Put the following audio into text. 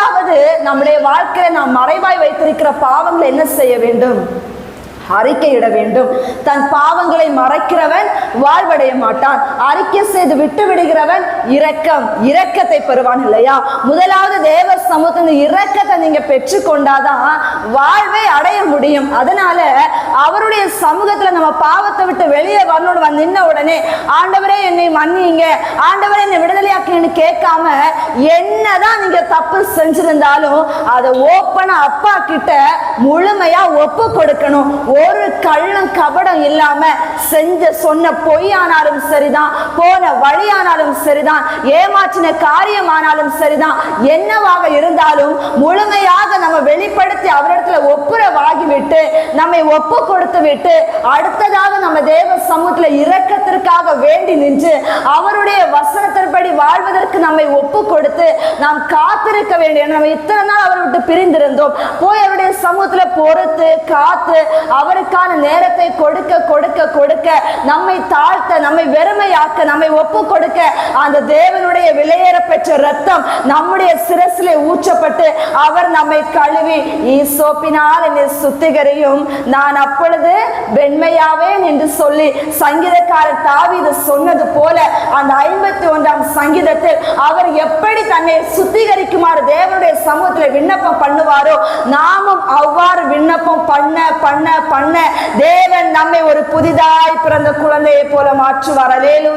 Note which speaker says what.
Speaker 1: முதலாவது நம்முடைய வாழ்க்கையில நாம் மறைவாய் வைத்திருக்கிற பாவங்களை என்ன செய்ய வேண்டும்? அறிக்கையிட வேண்டும். தன் பாவங்களை மறைக்கிறவன் வாழ்வடைய மாட்டான். அறிக்கை செய்து விட்டு விடுகிறவன் இரக்கம் இரக்கத்தை பெறுவான் இல்லையா? முதலாவது தேவ சமூகத்தின் இரக்கத்தை நீங்க பெற்றுக்கொண்டாதான் வாழ்வை அடைய முடியும். அதனால அவருடைய சமூகத்துல நம்ம பாவ பாவத்தை விட்டு வெளியே வரணும்னு வந்து நின்ன உடனே ஆண்டவரே என்னை மன்னிங்க ஆண்டவரே என்னை விடுதலையாக்குன்னு கேட்காம என்னதான் நீங்க தப்பு செஞ்சிருந்தாலும் அதை ஓப்பனா அப்பா கிட்ட முழுமையா ஒப்பு கொடுக்கணும். ஒரு கள்ளம் கபடம் இல்லாம செஞ்ச சொன்ன பொய்யானாலும் சரிதான் போன வழியானாலும் சரிதான் ஏமாற்றின காரியமானாலும் சரிதான் என்னவாக இருந்தாலும் முழுமையாக நம்ம வெளிப்படுத்தி அவரிடத்துல ஒப்பு விட்டு நம்மை ஒப்பு கொடுத்து விட்டு அடுத்ததாக நம்ம தேவ சமூகத்தில் இரக்கத்திற்காக வேண்டி நின்று அவருடைய வசனத்தின்படி நம்மை ஒப்பு கொடுத்து நாம் காத்திருக்க வேண்டிய நம்ம இத்தனை நாள் அவரை விட்டு பிரிந்திருந்தோம். போய் அவருடைய சமூகத்துல பொறுத்து காத்து அவருக்கான நேரத்தை கொடுக்க கொடுக்க கொடுக்க நம்மை தாழ்த்த நம்மை வெறுமையாக்க நம்மை ஒப்பு கொடுக்க அந்த தேவனுடைய விலையேற பெற்ற ரத்தம் நம்முடைய சிரசிலே ஊற்றப்பட்டு அவர் நம்மை கழுவி ஈசோப்பினால் என்னை சுத்திகரையும். நான் அப்பொழுது வெண்மையாவேன் என்று சொல்லி சங்கீதக்காரர் தாவீது சொன்னது போல அந்த ஐந்து சங்கீதத்தில் அவர் எப்படி தன்னை சுத்திகரிக்குமாறு தேவனுடைய சமூகத்தில் விண்ணப்பம் பண்ணுவாரோ நாமும் அவ்வாறு விண்ணப்பம் பண்ண பண்ண பண்ண தேவன் நம்மை ஒரு புதிதாய் பிறந்த குழந்தையை போல மாற்றுவார். அலேலு